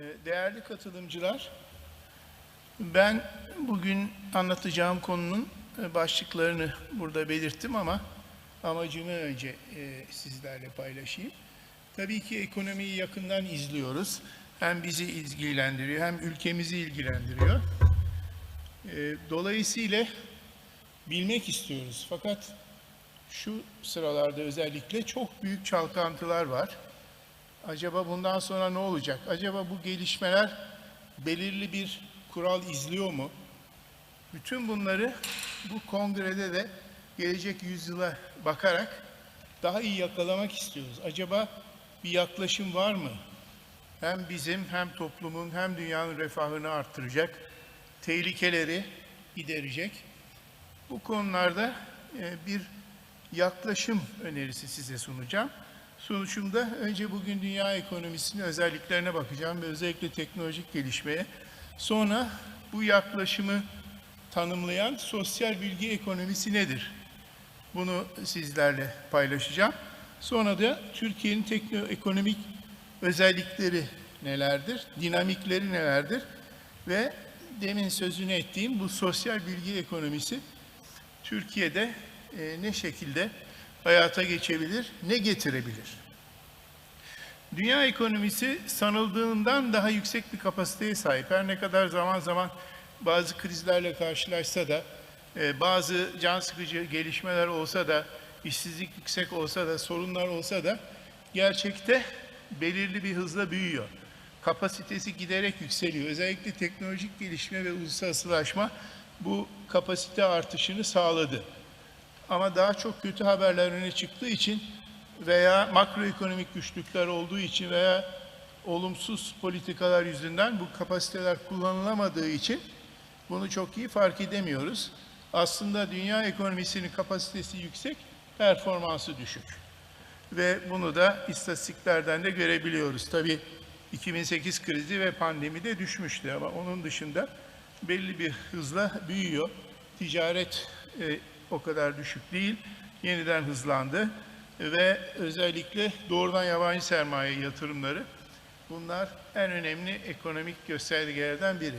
Ee, Değerli katılımcılar, ben bugün anlatacağım konunun e, başlıklarını burada belirttim ama amacımı önce e, sizlerle paylaşayım. Tabii ki ekonomiyi yakından izliyoruz. Hem bizi ilgilendiriyor hem ülkemizi ilgilendiriyor. E, Dolayısıyla bilmek istiyoruz. Fakat şu sıralarda özellikle çok büyük çalkantılar var. Acaba bundan sonra ne olacak? Acaba bu gelişmeler belirli bir kural izliyor mu? Bütün bunları bu kongrede de gelecek yüzyıla bakarak daha iyi yakalamak istiyoruz. Acaba bir yaklaşım var mı? Hem bizim hem toplumun hem dünyanın refahını arttıracak, tehlikeleri giderecek. Bu konularda e, bir yaklaşım önerisi size sunacağım. Sonuçumda önce bugün dünya ekonomisinin özelliklerine bakacağım ve özellikle teknolojik gelişmeye. Sonra bu yaklaşımı tanımlayan sosyal bilgi ekonomisi nedir? Bunu sizlerle paylaşacağım. Sonra da Türkiye'nin teknoekonomik özellikleri nelerdir, dinamikleri nelerdir ve demin sözünü ettiğim bu sosyal bilgi ekonomisi Türkiye'de e, ne şekilde hayata geçebilir, ne getirebilir? Dünya ekonomisi sanıldığından daha yüksek bir kapasiteye sahip. Her ne kadar zaman zaman bazı krizlerle karşılaşsa da, e, bazı can sıkıcı gelişmeler olsa da, işsizlik yüksek olsa da, sorunlar olsa da gerçekte belirli bir hızla büyüyor. Kapasitesi giderek yükseliyor. Özellikle teknolojik gelişme ve uluslararasılaşma bu kapasite artışını sağladı. Ama daha çok kötü haberler öne çıktığı için veya makroekonomik güçlükler olduğu için veya olumsuz politikalar yüzünden bu kapasiteler kullanılamadığı için bunu çok iyi fark edemiyoruz. Aslında dünya ekonomisinin kapasitesi yüksek, performansı düşük. Ve bunu da istatistiklerden de görebiliyoruz. Tabii 2008 krizi ve pandemide düşmüştü ama onun dışında belli bir hızla büyüyor. Ticaret e, o kadar düşük değil, yeniden hızlandı ve özellikle doğrudan yabancı sermaye yatırımları bunlar en önemli ekonomik göstergelerden biri.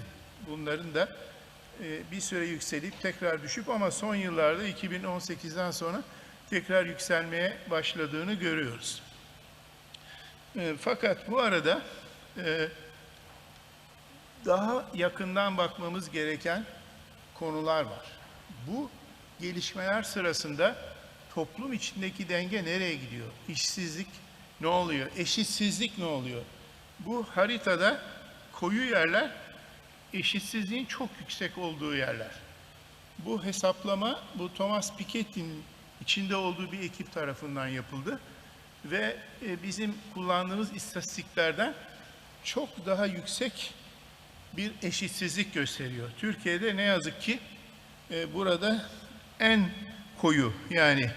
Bunların da e, bir süre yükselip tekrar düşüp ama son yıllarda 2018'den sonra tekrar yükselmeye başladığını görüyoruz. E, Fakat bu arada e, daha yakından bakmamız gereken konular var. Bu gelişmeler sırasında toplum içindeki denge nereye gidiyor? İşsizlik ne oluyor? Eşitsizlik ne oluyor? Bu haritada koyu yerler eşitsizliğin çok yüksek olduğu yerler. Bu hesaplama bu Thomas Piketty'nin içinde olduğu bir ekip tarafından yapıldı ve e, bizim kullandığımız istatistiklerden çok daha yüksek bir eşitsizlik gösteriyor. Türkiye'de ne yazık ki e, burada en koyu yani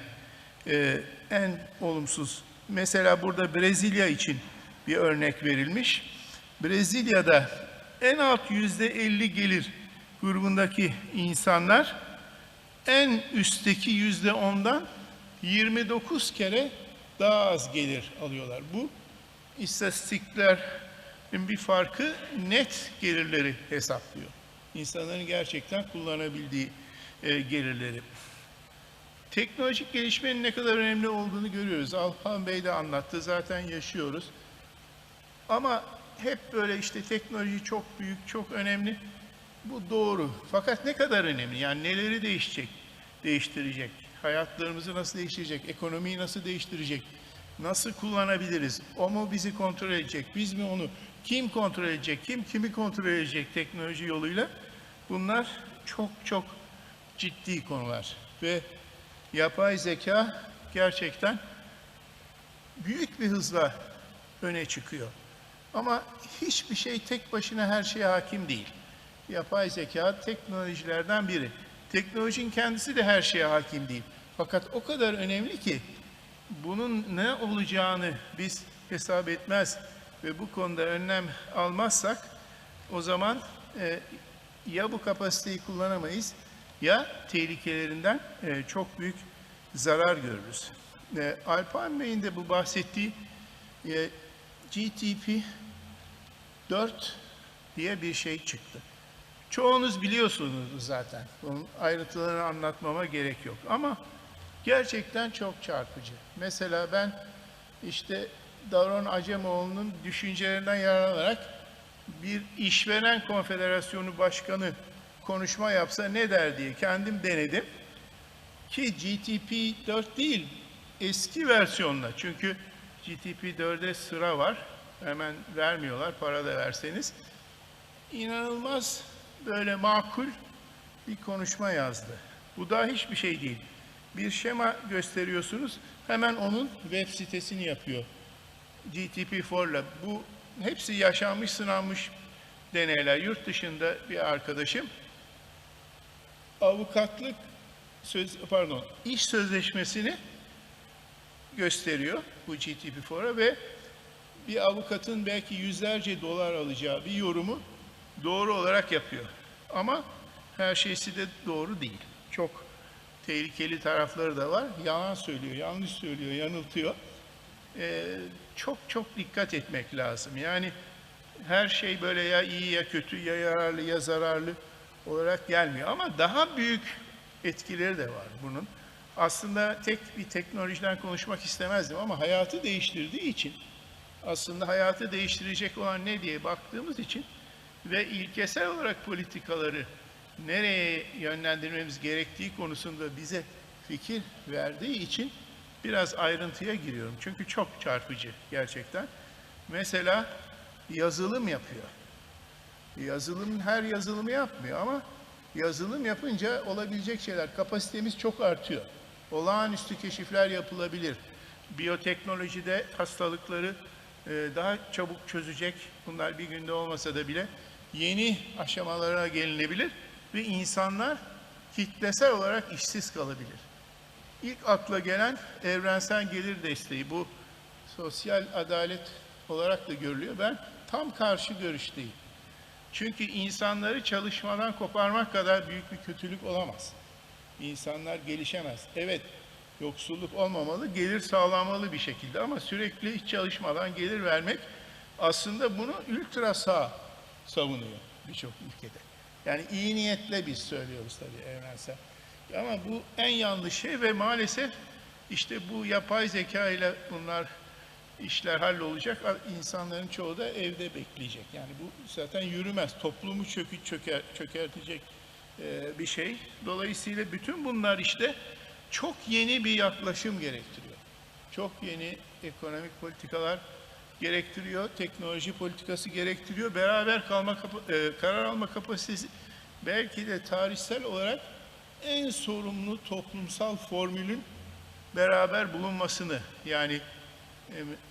e, en olumsuz. Mesela burada Brezilya için bir örnek verilmiş. Brezilya'da en alt yüzde 50 gelir grubundaki insanlar en üstteki yüzde ondan 29 kere daha az gelir alıyorlar. Bu istatistiklerin bir farkı net gelirleri hesaplıyor. İnsanların gerçekten kullanabildiği e, gelirleri. Teknolojik gelişmenin ne kadar önemli olduğunu görüyoruz. Alpan Bey de anlattı, zaten yaşıyoruz. Ama hep böyle işte teknoloji çok büyük, çok önemli. Bu doğru. Fakat ne kadar önemli? Yani neleri değişecek, değiştirecek? Hayatlarımızı nasıl değiştirecek? Ekonomiyi nasıl değiştirecek? Nasıl kullanabiliriz? O mu bizi kontrol edecek? Biz mi onu? Kim kontrol edecek? Kim kimi kontrol edecek teknoloji yoluyla? Bunlar çok çok ciddi konular. Ve yapay zeka gerçekten büyük bir hızla öne çıkıyor. Ama hiçbir şey tek başına her şeye hakim değil. Yapay zeka teknolojilerden biri. Teknolojinin kendisi de her şeye hakim değil. Fakat o kadar önemli ki bunun ne olacağını biz hesap etmez ve bu konuda önlem almazsak o zaman e, ya bu kapasiteyi kullanamayız ya tehlikelerinden e, çok büyük zarar görürüz. E, Alpan Bey'in de bu bahsettiği e, GTP 4 diye bir şey çıktı. Çoğunuz biliyorsunuz zaten. Bunun ayrıntılarını anlatmama gerek yok. Ama gerçekten çok çarpıcı. Mesela ben işte Davron Acemoğlu'nun düşüncelerinden yararlanarak bir işveren konfederasyonu başkanı konuşma yapsa ne der diye kendim denedim. Ki GTP 4 değil, eski versiyonla. Çünkü GTP 4'e sıra var. Hemen vermiyorlar para da verseniz. İnanılmaz böyle makul bir konuşma yazdı. Bu da hiçbir şey değil. Bir şema gösteriyorsunuz, hemen onun web sitesini yapıyor. GTP4'la. Bu hepsi yaşanmış, sınanmış deneyler. Yurt dışında bir arkadaşım avukatlık söz pardon iş sözleşmesini gösteriyor bu GTP4'a ve bir avukatın belki yüzlerce dolar alacağı bir yorumu doğru olarak yapıyor. Ama her şeysi de doğru değil. Çok tehlikeli tarafları da var. Yalan söylüyor, yanlış söylüyor, yanıltıyor. Ee, çok çok dikkat etmek lazım. Yani her şey böyle ya iyi ya kötü, ya yararlı ya zararlı olarak gelmiyor. Ama daha büyük etkileri de var bunun. Aslında tek bir teknolojiden konuşmak istemezdim ama hayatı değiştirdiği için aslında hayatı değiştirecek olan ne diye baktığımız için ve ilkesel olarak politikaları nereye yönlendirmemiz gerektiği konusunda bize fikir verdiği için biraz ayrıntıya giriyorum. Çünkü çok çarpıcı gerçekten. Mesela yazılım yapıyor. Yazılım her yazılımı yapmıyor ama yazılım yapınca olabilecek şeyler, kapasitemiz çok artıyor. Olağanüstü keşifler yapılabilir. Biyoteknolojide hastalıkları e, daha çabuk çözecek, bunlar bir günde olmasa da bile yeni aşamalara gelinebilir ve insanlar kitlesel olarak işsiz kalabilir. İlk akla gelen evrensel gelir desteği bu sosyal adalet olarak da görülüyor. Ben tam karşı görüşteyim. Çünkü insanları çalışmadan koparmak kadar büyük bir kötülük olamaz. İnsanlar gelişemez. Evet, yoksulluk olmamalı, gelir sağlanmalı bir şekilde ama sürekli hiç çalışmadan gelir vermek aslında bunu ultra sağ savunuyor birçok ülkede. Yani iyi niyetle biz söylüyoruz tabii evrensel. Ama bu en yanlış şey ve maalesef işte bu yapay zeka ile bunlar işler hallolacak. İnsanların çoğu da evde bekleyecek. Yani bu zaten yürümez. Toplumu çökü, çöker, çökertecek e, bir şey. Dolayısıyla bütün bunlar işte çok yeni bir yaklaşım gerektiriyor. Çok yeni ekonomik politikalar gerektiriyor, teknoloji politikası gerektiriyor, beraber kalma e, karar alma kapasitesi belki de tarihsel olarak en sorumlu toplumsal formülün beraber bulunmasını yani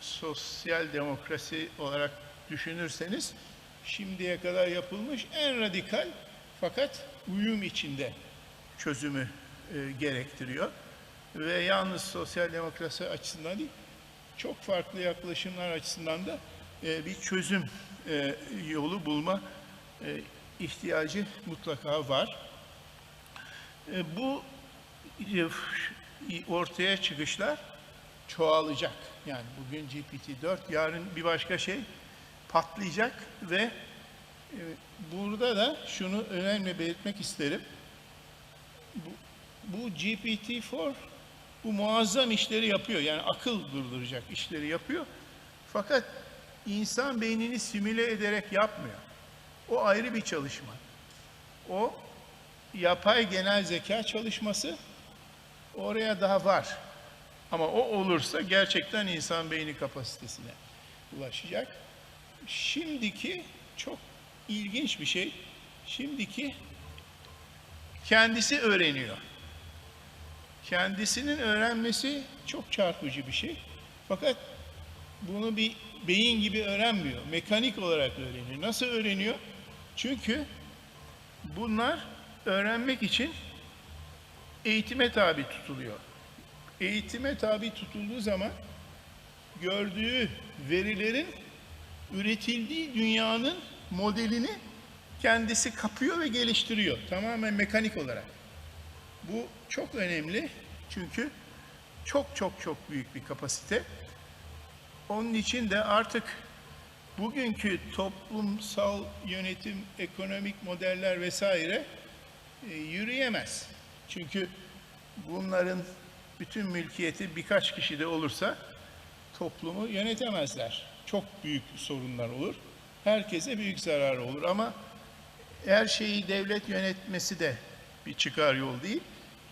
sosyal demokrasi olarak düşünürseniz şimdiye kadar yapılmış en radikal fakat uyum içinde çözümü e, gerektiriyor. Ve yalnız sosyal demokrasi açısından değil, çok farklı yaklaşımlar açısından da e, bir çözüm e, yolu bulma e, ihtiyacı mutlaka var. E, bu e, ortaya çıkışlar çoğalacak. Yani bugün GPT-4, yarın bir başka şey patlayacak ve e, burada da şunu önemli belirtmek isterim. Bu, bu GPT-4 bu muazzam işleri yapıyor. Yani akıl durduracak işleri yapıyor. Fakat insan beynini simüle ederek yapmıyor. O ayrı bir çalışma. O yapay genel zeka çalışması oraya daha var. Ama o olursa gerçekten insan beyni kapasitesine ulaşacak. Şimdiki çok ilginç bir şey. Şimdiki kendisi öğreniyor. Kendisinin öğrenmesi çok çarpıcı bir şey. Fakat bunu bir beyin gibi öğrenmiyor. Mekanik olarak öğreniyor. Nasıl öğreniyor? Çünkü bunlar öğrenmek için eğitime tabi tutuluyor. Eğitime tabi tutulduğu zaman gördüğü verilerin üretildiği dünyanın modelini kendisi kapıyor ve geliştiriyor. Tamamen mekanik olarak. Bu çok önemli çünkü çok çok çok büyük bir kapasite. Onun için de artık bugünkü toplumsal yönetim, ekonomik modeller vesaire e, yürüyemez. Çünkü bunların bütün mülkiyeti birkaç kişide olursa toplumu yönetemezler. Çok büyük sorunlar olur. Herkese büyük zarar olur ama her şeyi devlet yönetmesi de bir çıkar yol değil.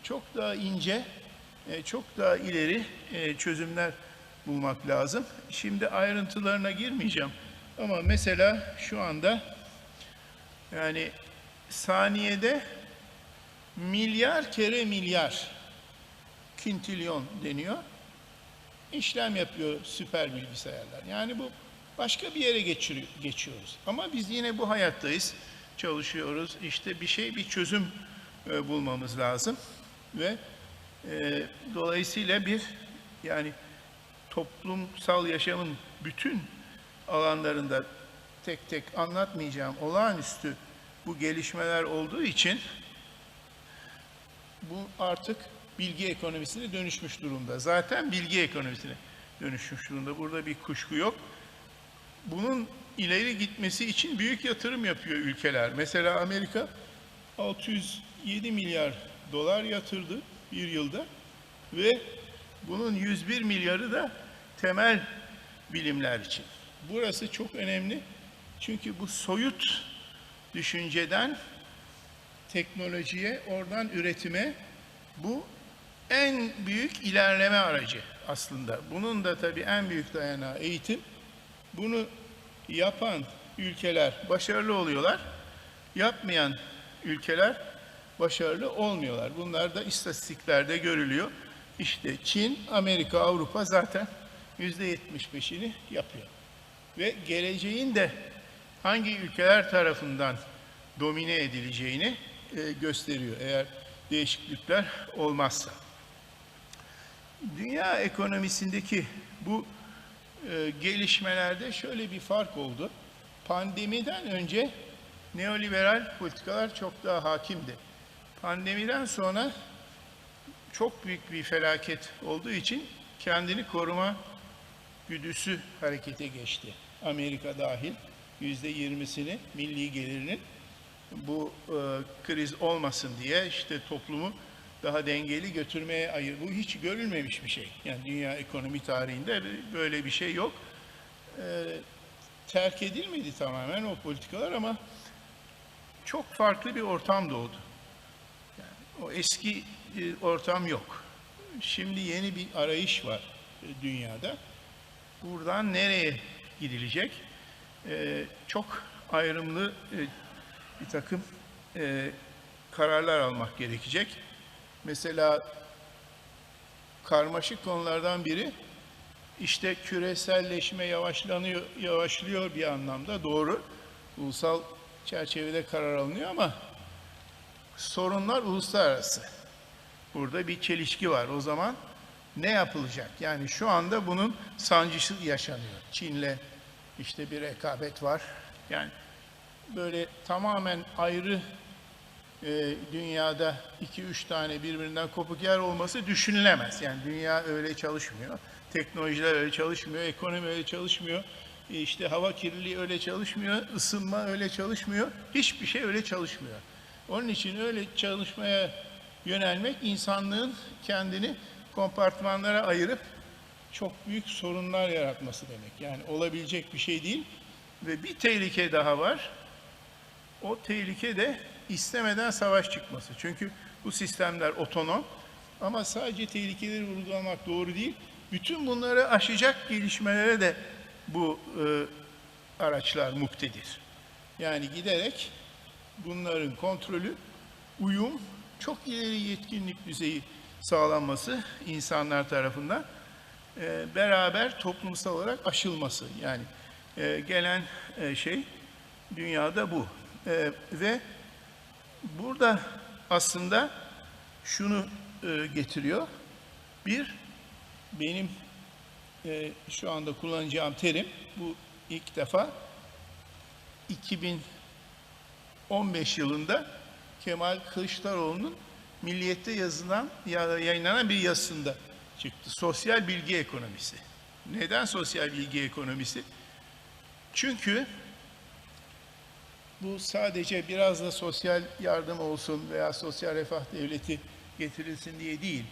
Çok daha ince, e, çok daha ileri e, çözümler bulmak lazım. Şimdi ayrıntılarına girmeyeceğim. Ama mesela şu anda yani saniyede milyar kere milyar kintilyon deniyor. işlem yapıyor süper bilgisayarlar. Yani bu başka bir yere geçiyoruz. Ama biz yine bu hayattayız, çalışıyoruz. İşte bir şey, bir çözüm e, bulmamız lazım. Ve e, dolayısıyla bir yani toplumsal yaşamın bütün alanlarında tek tek anlatmayacağım olağanüstü bu gelişmeler olduğu için bu artık bilgi ekonomisine dönüşmüş durumda. Zaten bilgi ekonomisine dönüşmüş durumda. Burada bir kuşku yok. Bunun ileri gitmesi için büyük yatırım yapıyor ülkeler. Mesela Amerika 607 milyar dolar yatırdı bir yılda ve bunun 101 milyarı da temel bilimler için. Burası çok önemli. Çünkü bu soyut düşünceden teknolojiye, oradan üretime bu en büyük ilerleme aracı aslında. Bunun da tabii en büyük dayanağı eğitim. Bunu yapan ülkeler başarılı oluyorlar. Yapmayan ülkeler başarılı olmuyorlar. Bunlar da istatistiklerde görülüyor. İşte Çin, Amerika, Avrupa zaten yüzde 75'ini yapıyor. Ve geleceğin de hangi ülkeler tarafından domine edileceğini e, gösteriyor eğer değişiklikler olmazsa. Dünya ekonomisindeki bu e, gelişmelerde şöyle bir fark oldu. Pandemiden önce neoliberal politikalar çok daha hakimdi. Pandemiden sonra çok büyük bir felaket olduğu için kendini koruma güdüsü harekete geçti. Amerika dahil yüzde yirmisini milli gelirinin bu e, kriz olmasın diye işte toplumu daha dengeli götürmeye ayır. Bu hiç görülmemiş bir şey. Yani dünya ekonomi tarihinde böyle bir şey yok. E, terk edilmedi tamamen o politikalar ama çok farklı bir ortam doğdu. Yani o eski e, ortam yok. Şimdi yeni bir arayış var e, dünyada. Buradan nereye gidilecek? E, çok ayrımlı e, bir takım e, kararlar almak gerekecek. Mesela karmaşık konulardan biri işte küreselleşme yavaşlanıyor, yavaşlıyor bir anlamda doğru. Ulusal çerçevede karar alınıyor ama sorunlar uluslararası. Burada bir çelişki var. O zaman ne yapılacak? Yani şu anda bunun sancısı yaşanıyor. Çin'le işte bir rekabet var. Yani böyle tamamen ayrı e, dünyada iki üç tane birbirinden kopuk yer olması düşünülemez. Yani dünya öyle çalışmıyor. Teknolojiler öyle çalışmıyor, ekonomi öyle çalışmıyor. İşte hava kirliliği öyle çalışmıyor, ısınma öyle çalışmıyor. Hiçbir şey öyle çalışmıyor. Onun için öyle çalışmaya yönelmek insanlığın kendini kompartmanlara ayırıp çok büyük sorunlar yaratması demek. Yani olabilecek bir şey değil. Ve bir tehlike daha var. O tehlike de istemeden savaş çıkması. Çünkü bu sistemler otonom ama sadece tehlikeleri vurgulamak doğru değil. Bütün bunları aşacak gelişmelere de bu e, araçlar muktedir. Yani giderek bunların kontrolü, uyum, çok ileri yetkinlik düzeyi sağlanması insanlar tarafından e, beraber toplumsal olarak aşılması. Yani e, gelen e, şey dünyada bu. E, ve burada aslında şunu e, getiriyor. Bir, benim e, şu anda kullanacağım terim, bu ilk defa 2015 yılında Kemal Kılıçdaroğlu'nun Milliyet'te yazılan, yayınlanan bir yazısında çıktı. Sosyal bilgi ekonomisi. Neden sosyal bilgi ekonomisi? Çünkü bu sadece biraz da sosyal yardım olsun veya sosyal refah devleti getirilsin diye değil.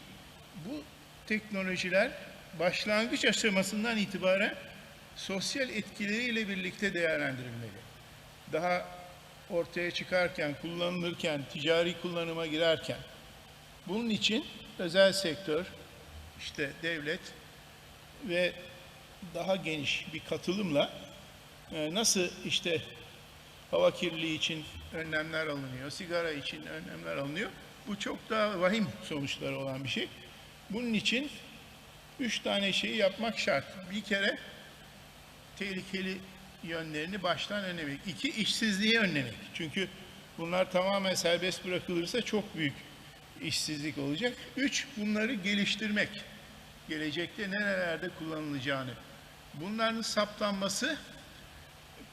Bu teknolojiler başlangıç aşamasından itibaren sosyal etkileriyle birlikte değerlendirilmeli. Daha ortaya çıkarken, kullanılırken, ticari kullanıma girerken bunun için özel sektör, işte devlet ve daha geniş bir katılımla e, nasıl işte hava kirliliği için önlemler alınıyor, sigara için önlemler alınıyor. Bu çok daha vahim sonuçları olan bir şey. Bunun için üç tane şeyi yapmak şart. Bir kere tehlikeli yönlerini baştan önlemek. İki, işsizliği önlemek. Çünkü bunlar tamamen serbest bırakılırsa çok büyük işsizlik olacak. Üç, bunları geliştirmek. Gelecekte nerelerde kullanılacağını. Bunların saptanması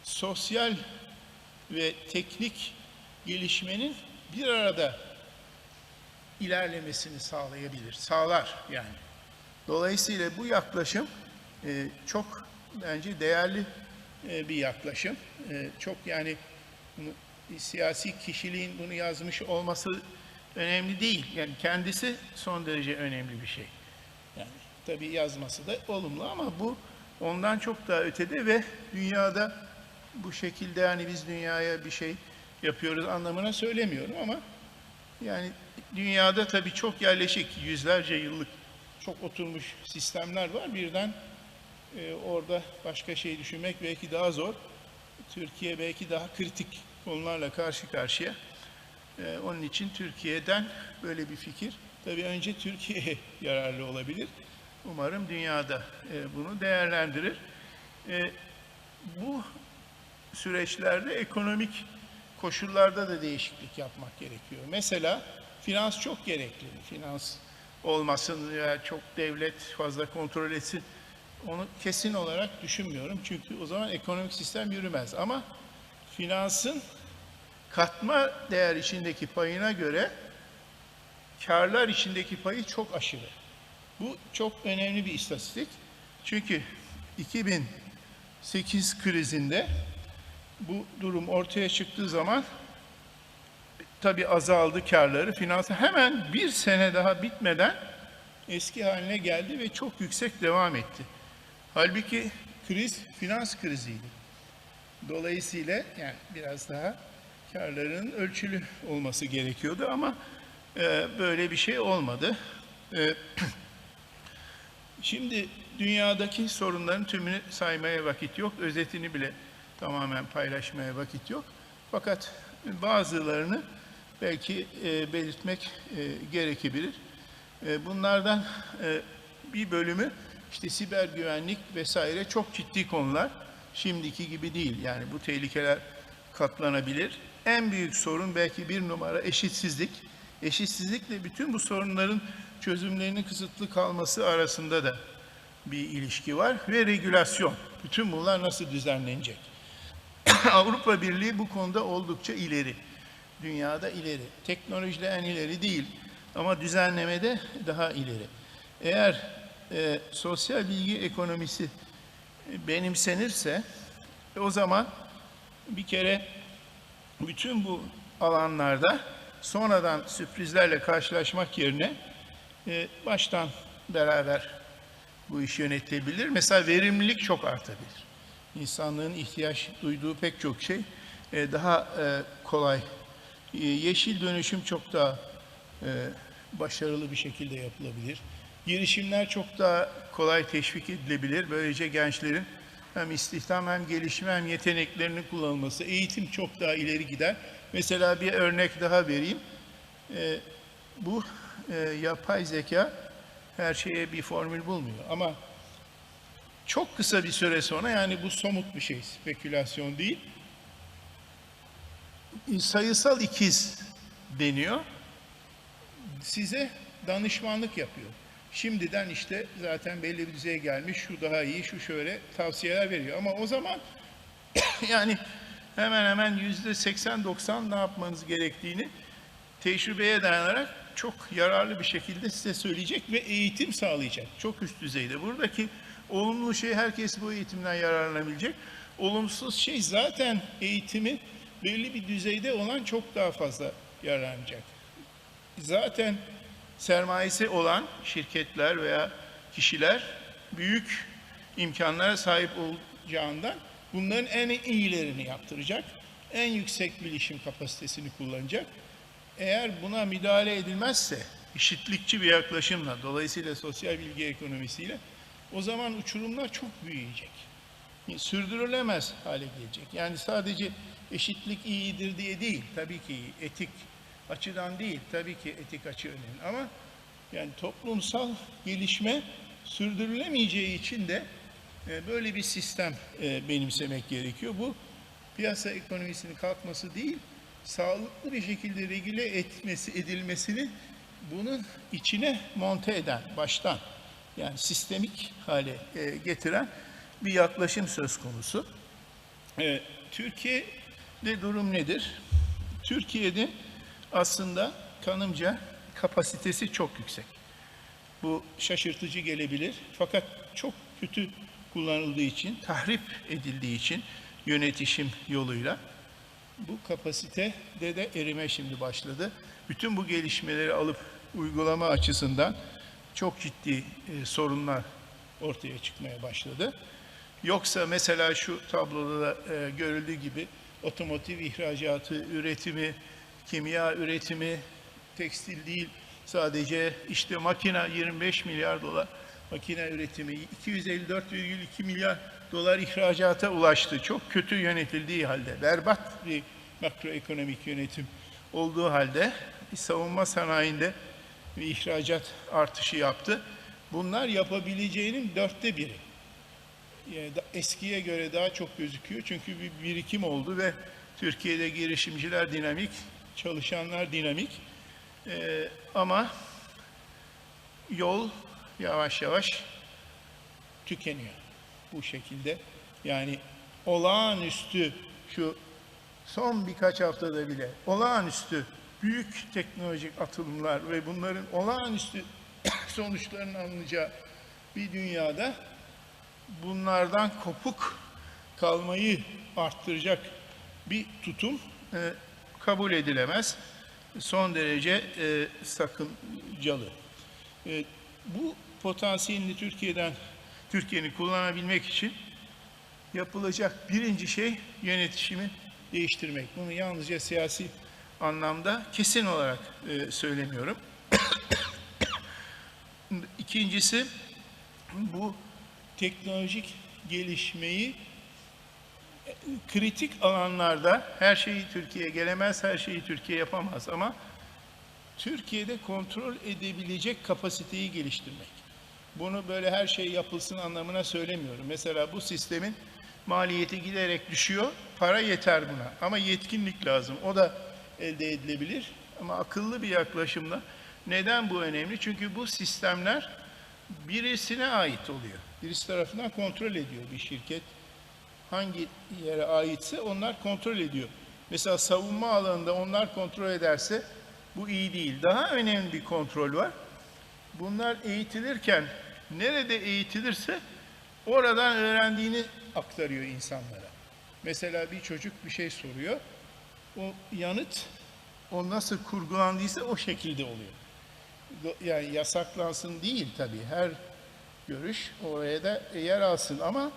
sosyal ve teknik gelişmenin bir arada ilerlemesini sağlayabilir, sağlar yani. Dolayısıyla bu yaklaşım e, çok bence değerli e, bir yaklaşım. E, çok yani siyasi kişiliğin bunu yazmış olması önemli değil. Yani kendisi son derece önemli bir şey. Yani tabii yazması da olumlu ama bu ondan çok daha ötede ve dünyada bu şekilde yani biz dünyaya bir şey yapıyoruz anlamına söylemiyorum ama yani dünyada tabii çok yerleşik yüzlerce yıllık çok oturmuş sistemler var. Birden e, orada başka şey düşünmek belki daha zor. Türkiye belki daha kritik konularla karşı karşıya. E, onun için Türkiye'den böyle bir fikir tabii önce Türkiye'ye yararlı olabilir. Umarım dünyada e, bunu değerlendirir. E, bu süreçlerde ekonomik koşullarda da değişiklik yapmak gerekiyor. Mesela finans çok gerekli. Finans olmasın veya çok devlet fazla kontrol etsin. Onu kesin olarak düşünmüyorum. Çünkü o zaman ekonomik sistem yürümez. Ama finansın katma değer içindeki payına göre karlar içindeki payı çok aşırı. Bu çok önemli bir istatistik. Çünkü 2008 krizinde bu durum ortaya çıktığı zaman tabi azaldı karları. Finansı hemen bir sene daha bitmeden eski haline geldi ve çok yüksek devam etti. Halbuki kriz finans kriziydi. Dolayısıyla yani biraz daha karların ölçülü olması gerekiyordu ama e, böyle bir şey olmadı. E, şimdi dünyadaki sorunların tümünü saymaya vakit yok. Özetini bile tamamen paylaşmaya vakit yok. Fakat bazılarını belki e, belirtmek e, gerekebilir. E, bunlardan e, bir bölümü işte siber güvenlik vesaire çok ciddi konular. Şimdiki gibi değil. Yani bu tehlikeler katlanabilir. En büyük sorun belki bir numara eşitsizlik. Eşitsizlikle bütün bu sorunların çözümlerinin kısıtlı kalması arasında da bir ilişki var ve regülasyon. Bütün bunlar nasıl düzenlenecek? Avrupa Birliği bu konuda oldukça ileri. Dünyada ileri. Teknolojide en ileri değil ama düzenlemede daha ileri. Eğer e, sosyal bilgi ekonomisi benimsenirse e, o zaman bir kere bütün bu alanlarda sonradan sürprizlerle karşılaşmak yerine e, baştan beraber bu işi yönetebilir. Mesela verimlilik çok artabilir. İnsanlığın ihtiyaç duyduğu pek çok şey e, daha e, kolay. E, yeşil dönüşüm çok daha e, başarılı bir şekilde yapılabilir. Girişimler çok daha kolay teşvik edilebilir. Böylece gençlerin hem istihdam hem gelişme hem yeteneklerinin kullanılması, eğitim çok daha ileri gider. Mesela bir örnek daha vereyim. E, bu e, yapay zeka her şeye bir formül bulmuyor ama çok kısa bir süre sonra yani bu somut bir şey, spekülasyon değil. Sayısal ikiz deniyor. Size danışmanlık yapıyor. Şimdiden işte zaten belli bir düzeye gelmiş, şu daha iyi, şu şöyle tavsiyeler veriyor. Ama o zaman yani hemen hemen yüzde 80-90 ne yapmanız gerektiğini tecrübeye dayanarak çok yararlı bir şekilde size söyleyecek ve eğitim sağlayacak. Çok üst düzeyde. Buradaki olumlu şey herkes bu eğitimden yararlanabilecek. olumsuz şey zaten eğitimi belli bir düzeyde olan çok daha fazla yararlanacak. Zaten sermayesi olan şirketler veya kişiler büyük imkanlara sahip olacağından bunların en iyilerini yaptıracak. En yüksek bilişim kapasitesini kullanacak. Eğer buna müdahale edilmezse eşitlikçi bir yaklaşımla dolayısıyla sosyal bilgi ekonomisiyle o zaman uçurumlar çok büyüyecek. Sürdürülemez hale gelecek. Yani sadece eşitlik iyidir diye değil. Tabii ki etik açıdan değil. Tabii ki etik açı önemli ama yani toplumsal gelişme sürdürülemeyeceği için de e, böyle bir sistem e, benimsemek gerekiyor. Bu piyasa ekonomisinin kalkması değil, sağlıklı bir şekilde regüle etmesi edilmesini bunun içine monte eden baştan yani sistemik hale e, getiren bir yaklaşım söz konusu. E, Türkiye'de durum nedir? Türkiye'de aslında kanımca kapasitesi çok yüksek. Bu şaşırtıcı gelebilir fakat çok kötü kullanıldığı için, tahrip edildiği için yönetişim yoluyla bu kapasitede de erime şimdi başladı. Bütün bu gelişmeleri alıp uygulama açısından çok ciddi e, sorunlar ortaya çıkmaya başladı. Yoksa mesela şu tabloda da e, görüldüğü gibi otomotiv ihracatı, üretimi, kimya üretimi, tekstil değil sadece işte makine 25 milyar dolar makine üretimi 254,2 milyar dolar ihracata ulaştı. Çok kötü yönetildiği halde, berbat bir makroekonomik yönetim olduğu halde savunma sanayinde bir ihracat artışı yaptı. Bunlar yapabileceğinin dörtte biri. Yani eskiye göre daha çok gözüküyor çünkü bir birikim oldu ve Türkiye'de girişimciler dinamik, çalışanlar dinamik. Ee, ama yol yavaş yavaş tükeniyor bu şekilde. Yani olağanüstü şu son birkaç haftada bile olağanüstü büyük teknolojik atılımlar ve bunların olağanüstü sonuçlarının alınacağı bir dünyada bunlardan kopuk kalmayı arttıracak bir tutum e, kabul edilemez. Son derece e, sakıncalı. E, bu potansiyelini Türkiye'den Türkiye'nin kullanabilmek için yapılacak birinci şey yönetişimi değiştirmek. Bunu yalnızca siyasi anlamda kesin olarak e, söylemiyorum. İkincisi bu teknolojik gelişmeyi e, kritik alanlarda her şeyi Türkiye gelemez, her şeyi Türkiye yapamaz ama Türkiye'de kontrol edebilecek kapasiteyi geliştirmek. Bunu böyle her şey yapılsın anlamına söylemiyorum. Mesela bu sistemin maliyeti giderek düşüyor, para yeter buna ama yetkinlik lazım. O da elde edilebilir ama akıllı bir yaklaşımla. Neden bu önemli? Çünkü bu sistemler birisine ait oluyor. Birisi tarafından kontrol ediyor bir şirket. Hangi yere aitse onlar kontrol ediyor. Mesela savunma alanında onlar kontrol ederse bu iyi değil. Daha önemli bir kontrol var. Bunlar eğitilirken nerede eğitilirse oradan öğrendiğini aktarıyor insanlara. Mesela bir çocuk bir şey soruyor. O yanıt o nasıl kurgulandıysa o şekilde oluyor. Yani yasaklansın değil tabii. Her görüş oraya da yer alsın ama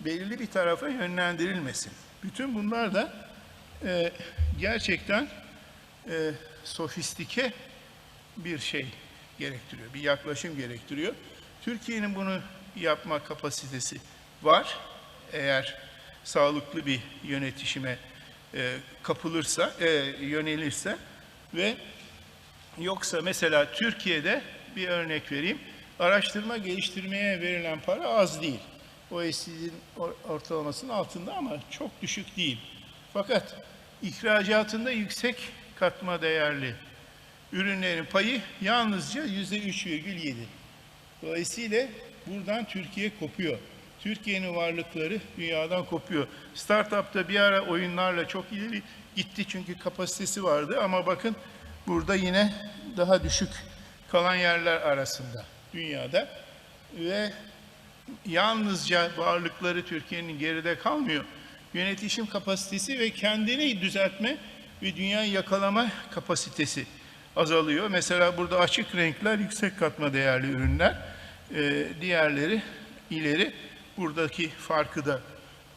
belirli bir tarafa yönlendirilmesin. Bütün bunlar da e, gerçekten e, sofistike bir şey gerektiriyor, bir yaklaşım gerektiriyor. Türkiye'nin bunu yapma kapasitesi var. Eğer sağlıklı bir yönetişime e, kapılırsa, e, yönelirse ve yoksa mesela Türkiye'de bir örnek vereyim. Araştırma geliştirmeye verilen para az değil. OECD'nin ortalamasının altında ama çok düşük değil. Fakat ihracatında yüksek katma değerli ürünlerin payı yalnızca yüzde 3,7. Dolayısıyla buradan Türkiye kopuyor. Türkiye'nin varlıkları dünyadan kopuyor. Startup'ta bir ara oyunlarla çok ileri gitti çünkü kapasitesi vardı ama bakın burada yine daha düşük kalan yerler arasında dünyada ve yalnızca varlıkları Türkiye'nin geride kalmıyor. yönetişim kapasitesi ve kendini düzeltme ve dünyayı yakalama kapasitesi azalıyor. Mesela burada açık renkler yüksek katma değerli ürünler. Ee, diğerleri ileri. Buradaki farkı da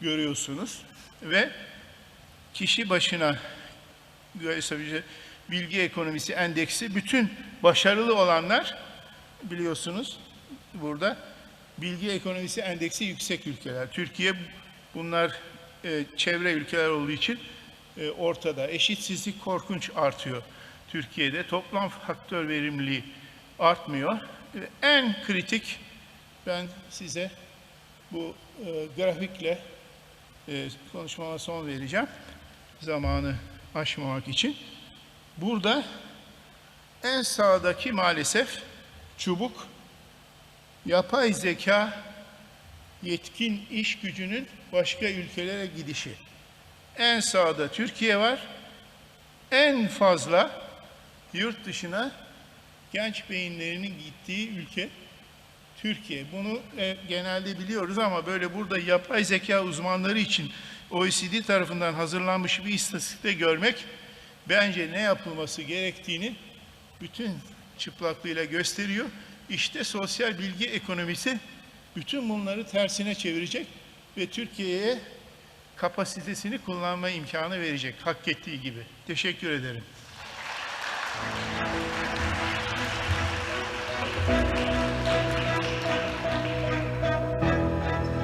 görüyorsunuz. Ve kişi başına bilgi ekonomisi endeksi bütün başarılı olanlar biliyorsunuz burada bilgi ekonomisi endeksi yüksek ülkeler. Türkiye bunlar e, çevre ülkeler olduğu için e, ortada. Eşitsizlik korkunç artıyor Türkiye'de. Toplam faktör verimliliği artmıyor. E, en kritik ben size bu e, grafikle e, konuşmama son vereceğim. Zamanı aşmamak için. Burada en sağdaki maalesef çubuk yapay zeka yetkin iş gücünün başka ülkelere gidişi. En sağda Türkiye var. En fazla yurt dışına genç beyinlerinin gittiği ülke Türkiye. Bunu e, genelde biliyoruz ama böyle burada yapay zeka uzmanları için OECD tarafından hazırlanmış bir istatistikte görmek bence ne yapılması gerektiğini bütün çıplaklığıyla gösteriyor. İşte sosyal bilgi ekonomisi bütün bunları tersine çevirecek ve Türkiye'ye kapasitesini kullanma imkanı verecek hak ettiği gibi. Teşekkür ederim.